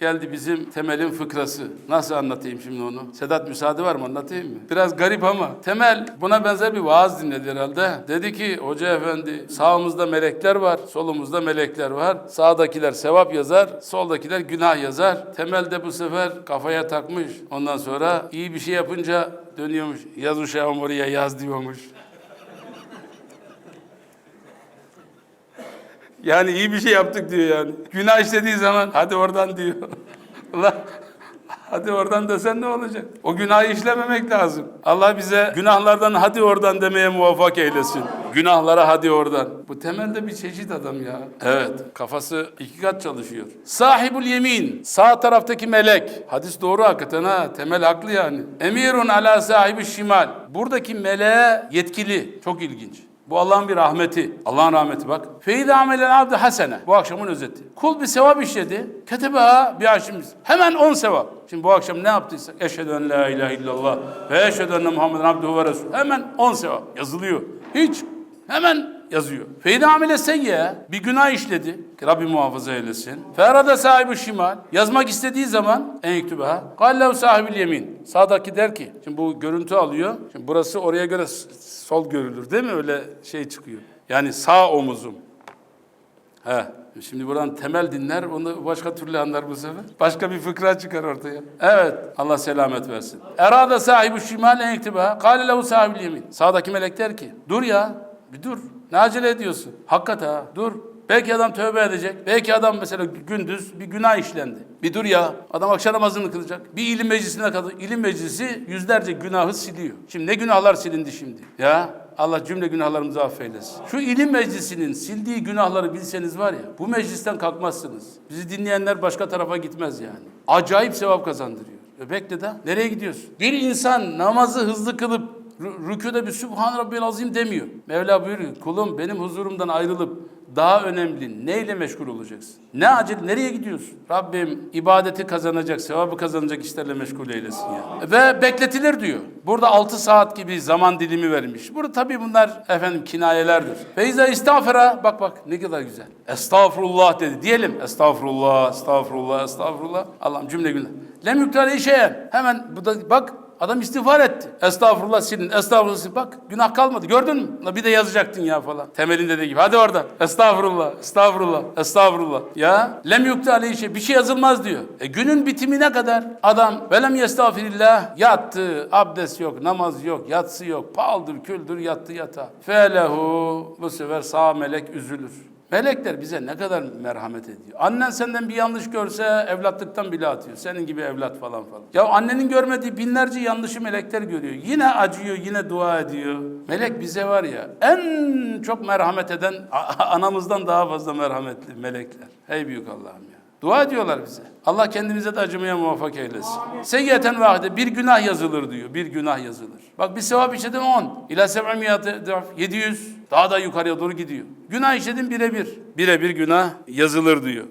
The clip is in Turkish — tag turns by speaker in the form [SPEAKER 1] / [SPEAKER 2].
[SPEAKER 1] Geldi bizim temelin fıkrası. Nasıl anlatayım şimdi onu? Sedat müsaade var mı anlatayım mı? Biraz garip ama. Temel buna benzer bir vaaz dinledi herhalde. Dedi ki hoca efendi sağımızda melekler var, solumuzda melekler var. Sağdakiler sevap yazar, soldakiler günah yazar. Temel de bu sefer kafaya takmış. Ondan sonra iyi bir şey yapınca dönüyormuş. Yaz uşağım oraya yaz diyormuş. Yani iyi bir şey yaptık diyor yani. Günah işlediği zaman hadi oradan diyor. Allah hadi oradan desen ne olacak? O günahı işlememek lazım. Allah bize günahlardan hadi oradan demeye muvaffak eylesin. Günahlara hadi oradan. Bu temelde bir çeşit adam ya. Evet, kafası iki kat çalışıyor. Sahibul yemin, sağ taraftaki melek. Hadis doğru hakikaten ha, temel haklı yani. Emirun ala sahibi şimal. Buradaki meleğe yetkili. Çok ilginç. Bu Allah'ın bir rahmeti. Allah'ın rahmeti bak. Feyde amelen abdu hasene. Bu akşamın özeti. Kul bir sevap işledi. Ketebeha bir aşimiz. Hemen on sevap. Şimdi bu akşam ne yaptıysak. Eşhedü la ilahe illallah ve eşhedü enne abduhu ve resul. Hemen on sevap yazılıyor. Hiç. Hemen yazıyor. Feyde amele seyye bir günah işledi. Ki Rabbim muhafaza eylesin. Ferada sahibi şimal. Yazmak istediği zaman en yüktubeha. Gallev sahibi yemin. Sağdaki der ki. Şimdi bu görüntü alıyor. Şimdi burası oraya göre sol görülür değil mi? Öyle şey çıkıyor. Yani sağ omuzum. He. Şimdi buradan temel dinler, onu başka türlü anlar bu sefer. Başka bir fıkra çıkar ortaya. Evet, Allah selamet versin. Erada sahibi şimal en iktiba, kâle lehu sahibi yemin. Sağdaki melek der ki, dur ya, bir dur. Ne acele ediyorsun? Hakikat ha, dur. Belki adam tövbe edecek. Belki adam mesela gündüz bir günah işlendi. Bir dur ya. Adam akşam namazını kılacak. Bir ilim meclisine kadar. ilim meclisi yüzlerce günahı siliyor. Şimdi ne günahlar silindi şimdi? Ya Allah cümle günahlarımızı affeylesin. Şu ilim meclisinin sildiği günahları bilseniz var ya, bu meclisten kalkmazsınız. Bizi dinleyenler başka tarafa gitmez yani. Acayip sevap kazandırıyor. E bekle de nereye gidiyorsun? Bir insan namazı hızlı kılıp rüküde bir Sübhan Rabbiyel Azim demiyor. Mevla buyuruyor, kulum benim huzurumdan ayrılıp daha önemli neyle meşgul olacaksın? Ne acil, nereye gidiyorsun? Rabbim ibadeti kazanacak, sevabı kazanacak işlerle meşgul eylesin ya. Ve bekletilir diyor. Burada 6 saat gibi zaman dilimi vermiş. Burada tabii bunlar efendim kinayelerdir. Feyza istağfara, bak bak ne kadar güzel. Estağfurullah dedi. Diyelim estağfurullah, estağfurullah, estağfurullah. Allah'ım cümle günah. Lem yüktale şeyen. Hemen bu da bak Adam istiğfar etti. Estağfurullah silin, estağfurullah silin. Bak günah kalmadı. Gördün mü? Bir de yazacaktın ya falan. Temelin dediği gibi. Hadi orada. Estağfurullah, estağfurullah, estağfurullah. Ya lem yukte aleyhi şey. Bir şey yazılmaz diyor. E günün bitimine kadar adam velem yestağfirillah yattı. Abdest yok, namaz yok, yatsı yok. Paldır küldür yattı yatağa. Felehu bu sefer sağ melek üzülür. Melekler bize ne kadar merhamet ediyor. Annen senden bir yanlış görse evlatlıktan bile atıyor. Senin gibi evlat falan falan. Ya annenin görmediği binlerce yanlışı melekler görüyor. Yine acıyor, yine dua ediyor. Melek bize var ya en çok merhamet eden anamızdan daha fazla merhametli melekler. Hey büyük Allah'ım ya. Dua ediyorlar bize. Allah kendimize de acımaya muvaffak eylesin. Seyyiyeten vahide bir günah yazılır diyor. Bir günah yazılır. Bak bir sevap işledin 10. İlâ seb'imiyatı 700. Daha da yukarıya doğru gidiyor. Günah işledin birebir. Birebir günah yazılır diyor.